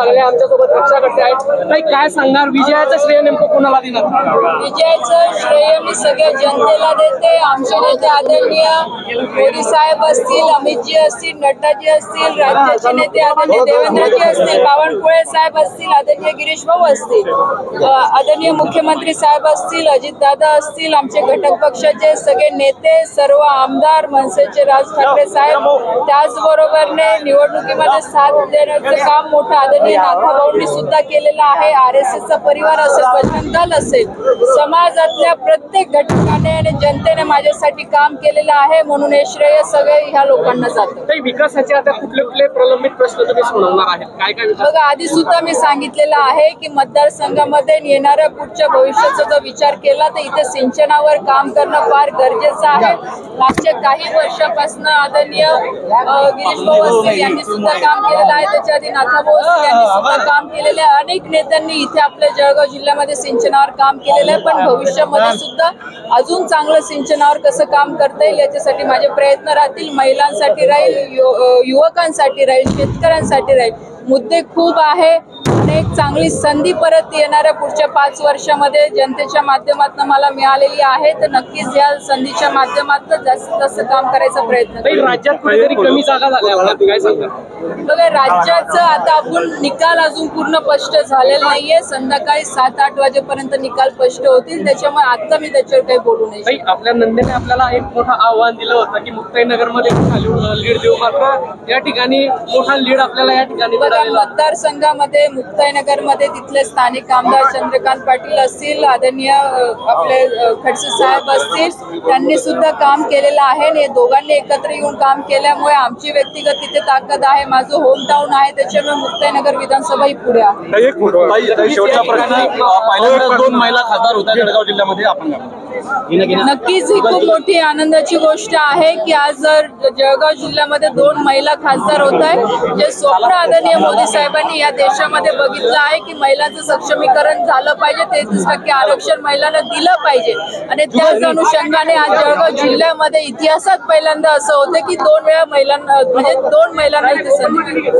चांगले आमच्यासोबत रक्षा करते आहेत. ताई काय सांगणार? विजयाचं श्रेय नेमकं कोणाला देणार? विजयाचं श्रेय मी सगळ्या जनतेला देते. आमचे नेते आदरणीय मोदी साहेब असतील अमितजी असतील नड्डाजी असतील राज्याचे नेते आदरणीय देवेंद्रजी असतील बावनकुळे साहेब असतील आदरणीय गिरीश भाऊ असतील आदरणीय मुख्यमंत्री साहेब असतील अजितदादा असतील आमचे घटक पक्षाचे सगळे नेते सर्व आमदार मनसेचे राज ठाकरे साहेब त्याचबरोबरने निवडणुकीमध्ये साथ देण्याचं काम मोठं आदरणीय नाथाभाऊंनी सुद्धा केलेलं आहे. आर एस एसचा परिवार असेल बजरंग दल असेल समाजातल्या प्रत्येक घटकाने आणि जनतेने माझ्यासाठी काम केलेलं आहे म्हणून हे श्रेय सगळे ह्या लोकांना जातं. विकासाचे आता कुठले कुठले प्रलंबित प्रश्न तुम्ही सोडवणार आहेत? काय काय बघा आधी सुद्धा मी सांगितलेलं आहे की मतदारसंघामध्ये येणाऱ्या पुढच्या भविष्याचा जर विचार केला तर इथे सिंचनावर काम करणं फार गरजेचं आहे. मागच्या काही वर्षापासून आदरणीय गिरीश भाऊ असतील यांनी सुद्धा काम केलेलं आहे. त्याच्या आधी नाथाभाऊ असतील यांनी काम केलेलं अनेक नेत्यांनी इथे आपल्या जळगाव जिल्ह्यामध्ये सिंचनावर काम केलेलं आहे. पण भविष्यामध्ये सुद्धा अजून चांगलं सिंचनावर कसं काम करता येईल याच्यासाठी माझे प्रयत्न राहतील. महिलांसाठी राहील युवकांसाठी राहील शेतकऱ्यांसाठी राहील. मुद्दे खूप आहे. आणि एक चांगली संधी परत येणाऱ्या पुढच्या पाच वर्षामध्ये जनतेच्या माध्यमातून मला मिळालेली आहे. तर नक्कीच या संधीच्या माध्यमातून जास्तीत जास्त काम करायचा प्रयत्न. राज्यात कमी जागा बघा राज्याचं आता आपण निकाल अजून पूर्ण स्पष्ट झालेला नाहीये. संध्याकाळी सात आठ वाजेपर्यंत निकाल स्पष्ट होतील. त्याच्यामुळे आता मी त्याच्यावर काही बोलू ताई आपल्या नंदेने आपल्याला एक मोठं आव्हान दिलं होतं की मुक्ताईनगरमध्ये लीड देऊ मात्र या ठिकाणी मोठा लीड आपल्याला या ठिकाणी मतदारसंघामध्ये मुक्ताईनगरमध्ये तिथले स्थानिक आमदार चंद्रकांत पाटील असतील आदरणीय आपले खडसे साहेब असतील त्यांनी सुद्धा काम केलेलं आहे आणि हे दोघांनी एकत्र येऊन काम केल्यामुळे आमची व्यक्तिगत तिथे ताकद आहे माझं होम टाऊन आहे त्याच्यामुळे मुक्ताईनगर विधानसभा ही पुढे आहे. दोन महिला खासदार होत्या जळगाव जिल्ह्यामध्ये. आपण? नक्कीच ही खूप मोठी आनंदाची गोष्ट आहे की आज जर जळगाव जिल्ह्यामध्ये दोन महिला खासदार होत आहे जे स्वप्न आदरणीय मोदी साहेबांनी या देशामध्ये बघितलं आहे की महिलांचं सक्षमीकरण झालं पाहिजे तेहतीस टक्के आरक्षण महिलांना दिलं पाहिजे. आणि त्याच अनुषंगाने आज जळगाव जिल्ह्यामध्ये इतिहासात पहिल्यांदा असं होतं की दोन वेळा महिलांना म्हणजे दोन महिलांना इथे संधी